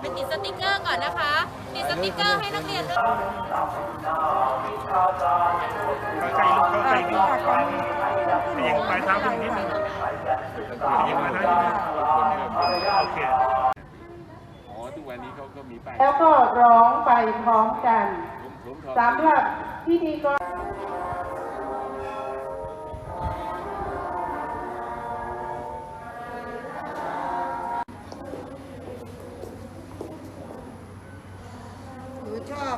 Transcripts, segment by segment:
ไปติดสติกเกอร์ก่อนนะคะ ติดสติกเกอร์ให้นักเรียนด้วยเข้าใกล้ลูกเข้าใกล้นิดนึงขยิงปลายเท้าขึ้นนิดนึงขยิงปลายเท้านิดนึงโอเคอ๋อทุกวันนี้เขาก็มีป้ายแล้วก็ร้องไปพร้อมกันสำหรับพิธีกร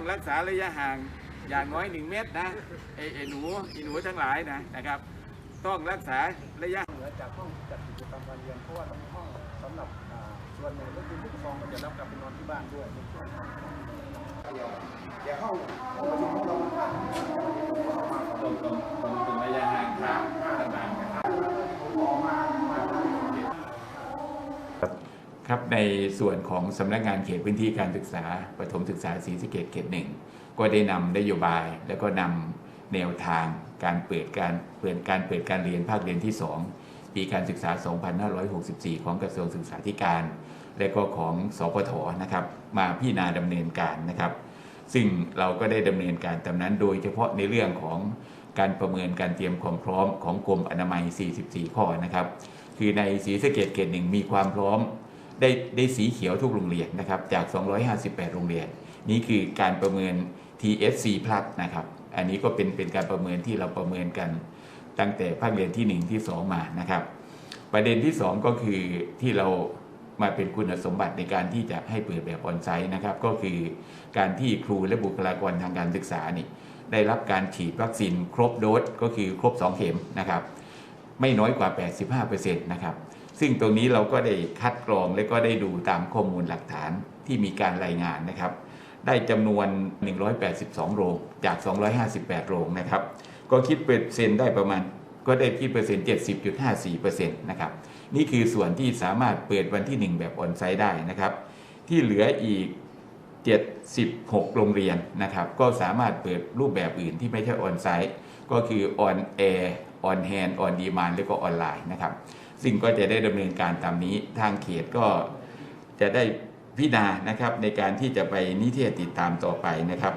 งรักษาระยะห่างอย่างน้อยหนึ่งเมตรนะไอ้ไอ้หนูไอ้หนูทั้งหลายนะนะครับ ต้องรักษาระยะเหนือจากห้องจัดกิจกรรมการเรียนเพราะว่าเรามีห้องสำหรับอ่าส่วนหนึ่งก็คือผู้ปกครองก็จะรับกลับไปนอนที่บ้านด้วยอย่าห้องห้องประชุมของเรา ครับในส่วนของสำนักงานเขตพื้นที่การศึกษาประถมศึกษาศรีสะเกษเขตหนึ่งก็ได้นำนโยบายแล้วก็นำแนวทางการเปิดการเปิดการเปิดการเรียนภาคเรียนที่ 2 ปีการศึกษา 2564 ของกระทรวงศึกษาธิการ และก็ของสพทนะครับ มาพิจารณาดำเนินการนะครับ ซึ่งเราก็ได้ดำเนินการตามนั้น โดยเฉพาะในเรื่องของการประเมินการเตรียมความพร้อมของกรมอนามัย 44 ข้อนะครับ คือในศรีสะเกดเขตหนึ่งมีความพร้อม ได้ได้สีเขียวทุกโรงเรียนนะครับจาก 258 โรงเรียน นี่คือการประเมิน TSC plus นะครับอันนี้ก็เป็นเป็นการประเมินที่เราประเมินกันตั้งแต่ภาคเรียนที่ 1 ที่ 2 มานะครับ ประเด็นที่ 2 ก็คือที่เรามาเป็นคุณสมบัติในการที่จะให้เปิดแบบออนไซต์นะครับ ก็คือการที่ครูและบุคลากรทางการศึกษานี่ได้รับการฉีดวัคซีนครบโดสก็คือครบ 2 เข็มนะครับ ไม่น้อยกว่า 85%นะครับ ซึ่งตรงนี้เราก็ได้คัดกรองและก็ได้ดูตามข้อมูลหลักฐานที่มีการรายงานนะครับ ได้จำนวน 182 โรงจาก 258 โรงนะครับ ก็คิดเปอร์เซ็นต์ได้ประมาณก็ได้คิดเปอร์เซ็นต์70.54%นะครับ นี่คือส่วนที่สามารถเปิดวันที่ 1 แบบออนไซต์ได้นะครับ ที่เหลืออีก 76 โรงเรียนนะครับ ก็สามารถเปิดรูปแบบอื่นที่ไม่ใช่ออนไซต์ก็คือออนแอร์ออนแฮนด์ออนดีมานแล้วก็ออนไลน์นะครับ ซึ่งก็จะได้ดำเนินการตามนี้ทางเขตก็จะได้พิจารณานะครับในการที่จะไปนิเทศติดตามต่อไปนะครับ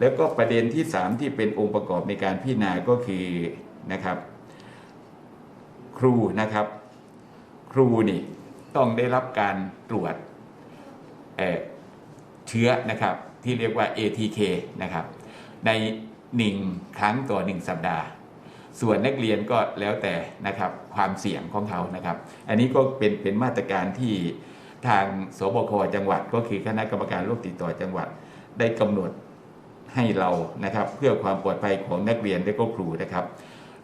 แล้วก็ประเด็นที่ 3 ที่เป็นองค์ประกอบในการพิจารณาก็คือนะครับ ครูนะครับ ครูนี่ต้องได้รับการตรวจเอ่อเชื้อนะครับที่เรียกว่า ATK นะครับใน 1 ครั้งต่อ 1 สัปดาห์ ส่วนนักเรียนก็แล้วแต่นะครับความเสี่ยงของเขานะครับ อันนี้ก็เป็นเป็นมาตรการที่ทางสบคจังหวัด ก็คือคณะกรรมการโรคติดต่อจังหวัดได้กำหนดให้เรานะครับ เพื่อความปลอดภัยของนักเรียนและก็ครูนะครับ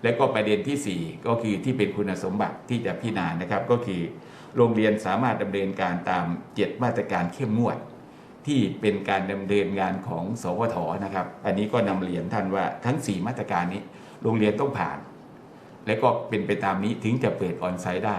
และก็ประเด็นที่ 4 ก็คือที่เป็นคุณสมบัติที่จะพิจารณานะครับ ก็คือโรงเรียนสามารถดำเนินการตาม 7 มาตรการเข้มงวด ที่เป็นการดำเนินงานของสวทนะครับ อันนี้ก็นำเรียนท่านว่าทั้ง 4 มาตรการนี้ โรงเรียนต้องผ่าน และก็เป็นไปตามนี้ถึงจะเปิดออนไซต์ได้